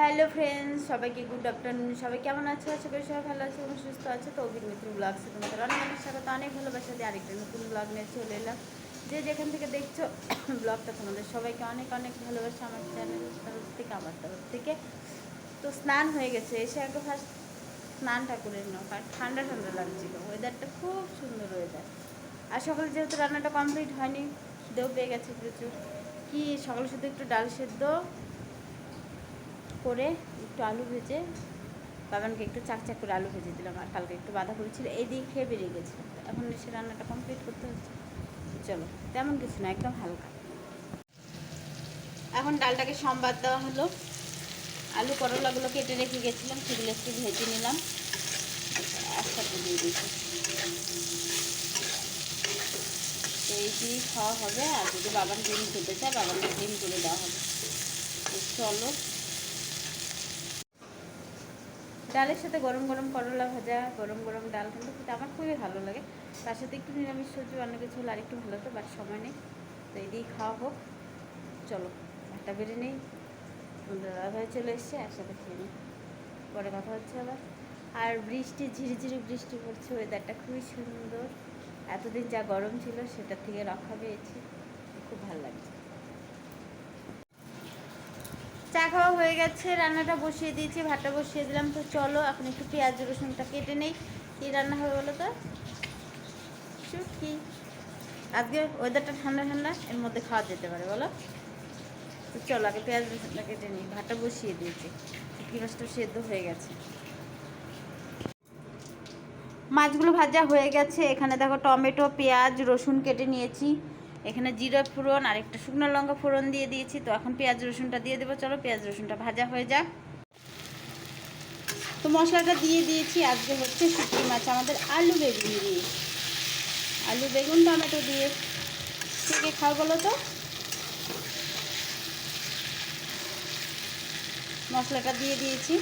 Hello friends সবাইকে good afternoon সবাই কেমন আছো? আশা সবাই ভালো আছে এবং সুস্থ আছে। তো অভির মিত্র ব্লগসে তোমাদের অনেক অনেক স্বাগত। অনেক ভালোবাসা দিয়ে আরেকটা নতুন ব্লগ নিয়ে চলে এলাম। যে যেখান থেকে দেখছ ব্লগটা তোমাদের সবাইকে অনেক অনেক ভালোবাসা আমার চ্যানেল তরফ থেকে, আমার তরফ থেকে। তো স্নান হয়ে গেছে। এসে আগে ফার্স্ট স্নানটা করে নাও, কারণ ঠান্ডা ঠান্ডা লাগছিল। ওয়েদারটা খুব সুন্দর ওয়েদার আর সকালে যেহেতু রান্নাটা কমপ্লিট হয়নি, খিদেও পেয়ে গেছে প্রচুর। কি সকালে শুধু একটু ডাল সেদ্ধ করে একটু আলু ভেজে, বাবানকে একটু চাক চাক করে আলু ভেজে দিলাম আর কালকে একটু বাঁধা করেছিল এই দিয়ে খেয়ে বেরিয়ে গেছিলাম। এখন এসে রান্নাটা কমপ্লিট করতে হচ্ছে। চলো, তেমন কিছু না, একদম হালকা। এখন ডালটাকে সম্বাদ দেওয়া হলো। আলু করলাগুলো কেটে রেখে গেছিলাম, সেগুলো একটু ভেজে নিলাম। একসাথে দিয়ে দিয়েছি। এই দিয়ে খাওয়া হবে, আর যদি বাবান ডিম খেতে চায়, বাবানকে ডিম করে দেওয়া হবে। চলো ডালের সাথে গরম গরম করলা ভাজা, গরম গরম ডাল কিন্তু খেতে আমার খুবই ভালো লাগে। তার সাথে একটু নিরামিষ সবজি অন্য কিছু হলে আরেকটু ভালো হতো বাট সময় নেই। তো এই দিয়েই খাওয়া হোক। চলো, একটা বেড়ে নেই। দাদাভাই চলে এসছে, একসাথে খেয়ে নিই পরে কথা হচ্ছে আবার। আর বৃষ্টি, ঝিরিঝিরি বৃষ্টি পড়ছে ওয়েদারটা খুবই সুন্দর। এতদিন যা গরম ছিল, সেটার থেকে রক্ষা পেয়েছি। খুব ভালো লাগছে। চা খাওয়া হয়ে গেছে, রান্নাটা বসিয়ে দিয়েছি, ভাতটা বসিয়ে দিলাম। তো চলো, এখন একটু পেঁয়াজ, রসুনটা কেটে নেই। কী রান্না হবে বলো তো? শুটকি। আজকে ওয়েদারটা ঠান্ডা ঠান্ডা, এর মধ্যে খাওয়া যেতে পারে, বলো? তো চলো, আগে পেঁয়াজ, রসুনটা কেটে নিই, ভাতটা বসিয়ে দিয়েছি। শুটকি মাছটা সেদ্ধ হয়ে গেছে। মাছগুলো ভাজা হয়ে গেছে, এখানে দেখো টমেটো, পেঁয়াজ, রসুন কেটে নিয়েছি। এখানে জিরা ফোড়ন আর একটা শুকনো লঙ্কা ফোড়ন দিয়ে দিয়েছি। তো এখন পেঁয়াজ রসুনটা দিয়ে দেবো। চলো, পেঁয়াজ রসুনটা ভাজা হয়ে যাক। তো মশলাটা দিয়ে দিয়েছি। আজকে হচ্ছে শুটকি মাছ, আমাদের আলু বেগুন দিয়ে। আলু বেগুন, টমেটো দিয়ে। থেকে খাও বলো তো? মশলাটা দিয়ে দিয়েছি।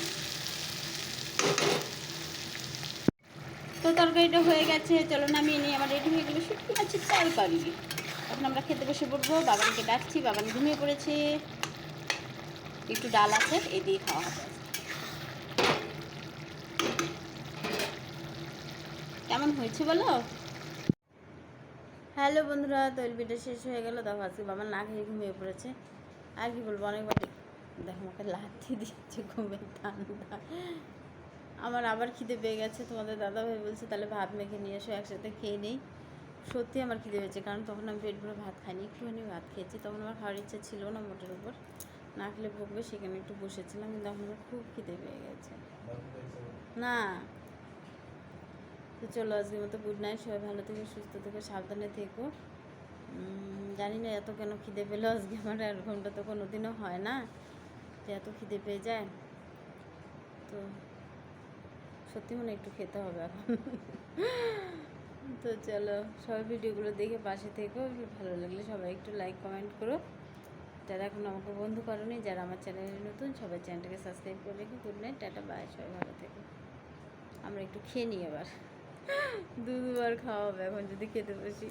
তো তরকারিটা হয়ে গেছে। চলো নামিয়ে নিই। আমার রেডি হয়ে গেলো শুটকি মাছের তরকারি এখন আমরা খেতে বসে পড়ব। বাবানকে ডাকছি, বাবান ঘুমিয়ে পড়েছে। একটু ডাল আছে এই দিয়ে খাওয়া হবে। কেমন হয়েছে বলো? হ্যালো বন্ধুরা, তৈল পিঠা শেষ হয়ে গেল। দেখো, আজকে বাবা না খেয়ে ঘুমিয়ে পড়েছে। আর কি বলব, অনেকবার দেখো, আমাকে লাঠি দিচ্ছে ঘুমের ঠান্ডা আমার আবার খিদে পেয়ে গেছে। তোমাদের দাদা ভাই বলছে, তাহলে ভাত মেখে নিয়ে এসো, একসাথে খেয়ে নেই। সত্যি আমার খিদে পেয়েছে, কারণ তখন আমি পেট ভরে ভাত খাইনি, একটুখানি ভাত খেয়েছি, তখন আমার খাওয়ার ইচ্ছা ছিল না মোটের উপর। না খেলে বকবে সেখানে একটু বসেছিলাম, কিন্তু এখন আমার খুব খিদে পেয়ে গেছে। না। তো চলো, আজকের মতো গুড নাইট সবাই ভালো থেকো, সুস্থ থেকো, সাবধানে থেকো। জানি না এত কেন খিদে পেল আজকে আমার এরকমটা তো কোনো দিনও হয় না, যে এত খিদে পেয়ে যায়। তো সত্যি মনে একটু খেতে হবে এখন। তো চলো সবাই ভিডিওগুলো দেখে পাশে থেকো, ভালো লাগলে সবাই একটু লাইক কমেন্ট করো। যারা এখন আমাকে বন্ধু করনি, যারা আমার চ্যানেলে নতুন, সবাই চ্যানেলটাকে সাবস্ক্রাইব করে রেখে। গুড নাইট টাটা বাই সবাই ভালো থেকো। আমরা একটু খেয়ে নিই এবার দুবার খাওয়া হবে এখন যদি খেতে বসি।